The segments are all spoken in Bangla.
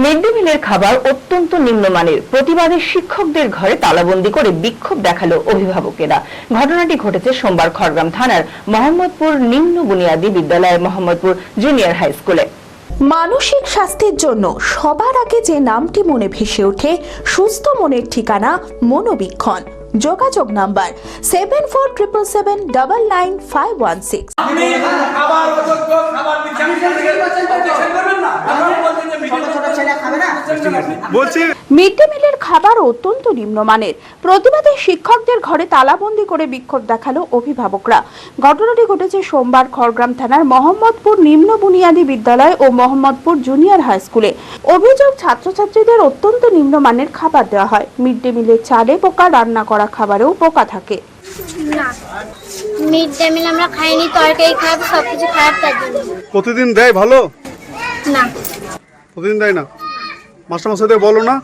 মিড ডে মিলের খাবার অত্যন্ত নিম্নমানের। প্রতিবাদে শিক্ষকদের ঘরে তালাবন্দি করে বিক্ষোভ দেখাল অভিভাবকেরা। ঘটনাটি ঘটেছে সোমবার খড়গ্রাম থানার মোহাম্মদপুর নিম্ন বুনিয়াদী বিদ্যালয়ের মোহাম্মদপুর জুনিয়র হাই স্কুলে। মানসিক স্বাস্থ্যের জন্য সবার আগে যে নামটি মনে ভেসে ওঠে সুস্থ মনের ঠিকানা মনোবীক্ষণ। যোগাযোগ number seven four triple seven double nine five one six বলছি মিড ডে মিলের খাবার অত্যন্ত নিম্নমানের। প্রতিবাদে শিক্ষকদের ঘরে তালাবন্দি করে বিক্ষোভ দেখাল অভিভাবকরা। ঘটনাটি ঘটেছে সোমবার খড়গ্রাম থানার মোহাম্মদপুর নিম্ন বুনিয়াদী বিদ্যালয় ও মোহাম্মদপুর জুনিয়র হাই স্কুলে। অভিযোগ ছাত্রছাত্রীদের অত্যন্ত নিম্নমানের খাবার দেওয়া হয়। মিড ডে মিলের চালে পোকা রান্না করা খাবারেও পোকা থাকে। না। মিড ডে মিল আমরা খাইনি তরকারি খারাপ সব কিছু খারাপ তার জন্য। প্রতিদিন দেয় ভালো? না। প্রতিদিন দেয় না? মাস্টারমশাইদের বলো না।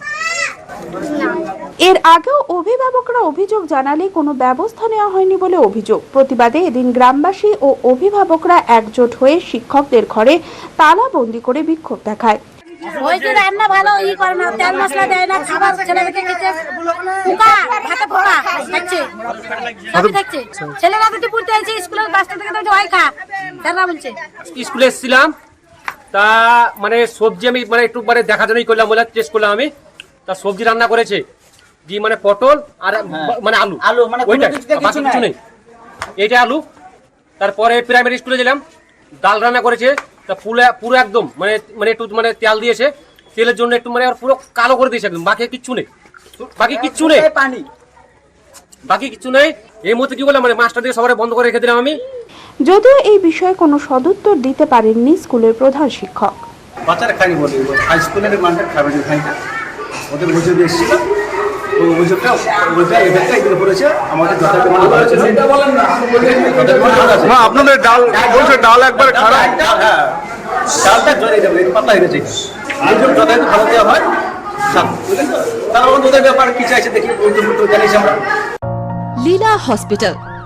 এর আগেও অভিভাবকরা অভিযোগ জানালে কোনো ব্যবস্থা নেওয়া হয়নি বলে অভিযোগ। প্রতিবাদে এদিন গ্রামবাসী ও অভিভাবকরা একজোট হয়ে শিক্ষকদের ঘরে তালা তালাবন্দি করে বিক্ষোভ দেখায়। ওই যে রান্না ভালো ই করে না তেল মশলা দেয় না খাবার ছেলেদেরকে খেতে পোকা হাতে পোকা খাচ্ছে সবই খাচ্ছে ছেলেরা দুটি পড়তে আছে স্কুলের বাসটা থেকে তো ওই খা স্যাররা বলছে। স্কুলে এসেছিলাম তা মানে সবজি আমি মানে একটু মানে দেখাশোনাই করলাম বলে টেস্ট করলাম আমি। তা সবজি রান্না করেছে। দি মানে পটল আর মানে আলু। আলু, মানে ওইটা বাকি কিছু কিছু নেই। এইটা আলু। তারপরে প্রাইমারি স্কুলে গেলাম। ডাল রান্না করেছে। তা পুরো পুরো একদম মানে মানে একটু মানে তেল দিয়েছে। তেলের জন্য একটু মানে পুরো কালো করে দিয়েছে একদম। বাকি কিচ্ছু নেই। বাকি কিচ্ছু নেই। পানি? বাকি কিচ্ছু নেই। এই মুহূর্তে কি বললাম মানে মাস্টার দিয়ে সবাই বন্ধ করে রেখে দিলাম আমি। যদিও এই বিষয়ে কোনো সদুত্তর দিতে পারেননি স্কুলের প্রধান শিক্ষক। বাচ্চারা খায়নি বলে হাই স্কুলের মানটা খাবে না খাইটা ওদের অভিযোগ এসেছিল। ওই অভিযোগটা ওইটা এদেরটা এগুলো করেছে আমাদের যথাযথ মনে করেছে না। যথাযথ করেছে। না আপনাদের ডাল বলছে ডাল একবার খারাপ। হ্যাঁ ডালটা জলে যাবে এটা পাতলা গেছে এই জন্য যথাযথ ভালো দেওয়া সাত, বুঝলেন তো? তারা ওদের ব্যাপার কি চাইছে দেখি ওই জন্য তো জানিস আমরা। Leela hospital